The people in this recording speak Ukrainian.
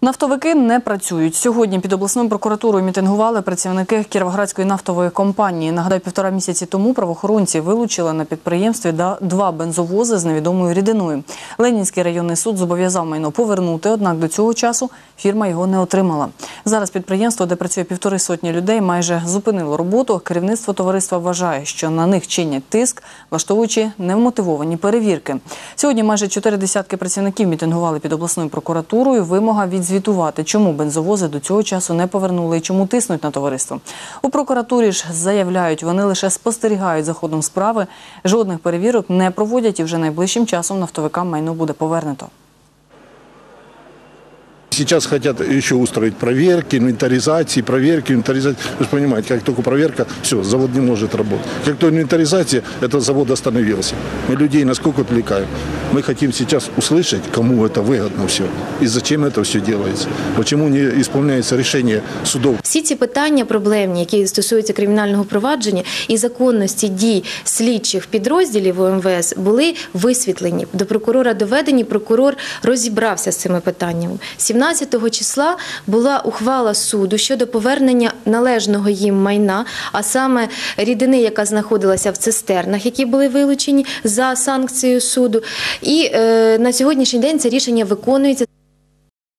Нафтовики не працюють. Сьогодні під обласною прокуратурою мітингували працівники Кіровоградської нафтової компанії. Нагадаю, півтора місяці тому правоохоронці вилучили на підприємстві два бензовози з невідомою рідиною. Ленінський районний суд зобов'язав майно повернути, однак до цього часу фірма його не отримала. Зараз підприємство, де працює півтори сотні людей, майже зупинило роботу. Керівництво товариства вважає, що на них чинять тиск, влаштовуючи невмотивовані перевірки. Сьогодні майже чотири десятки працівників мітингували під обласною прокуратурою. Вимога відзвітувати, чому бензовози до цього часу не повернули і чому тиснуть на товариство. У прокуратурі ж заявляють, вони лише спостерігають за ходом справи. Жодних перевірок не проводять, і вже найближчим часом нафтовикам майно буде повернуто. Сейчас хотят еще устроить проверки, инвентаризации, проверки, инвентаризации. Вы же понимаете, как только проверка, все, завод не может работать. Как только инвентаризация, этот завод остановился. Мы людей насколько отвлекаем. Мы хотим сейчас услышать, кому это выгодно все и зачем это все делается. Почему не исполняется решение судов. Всі ці питання проблемні, які стосуються кримінального провадження і законності дій слідчих підрозділів УМВС, були висвітлені. До прокурора доведені, прокурор розібрався з цими питаннями. 17 числа була ухвала суду щодо повернення належного їм майна, а саме рідини, яка знаходилася в цистернах, які були вилучені за санкцією суду. І е, на сьогоднішній день це рішення виконується.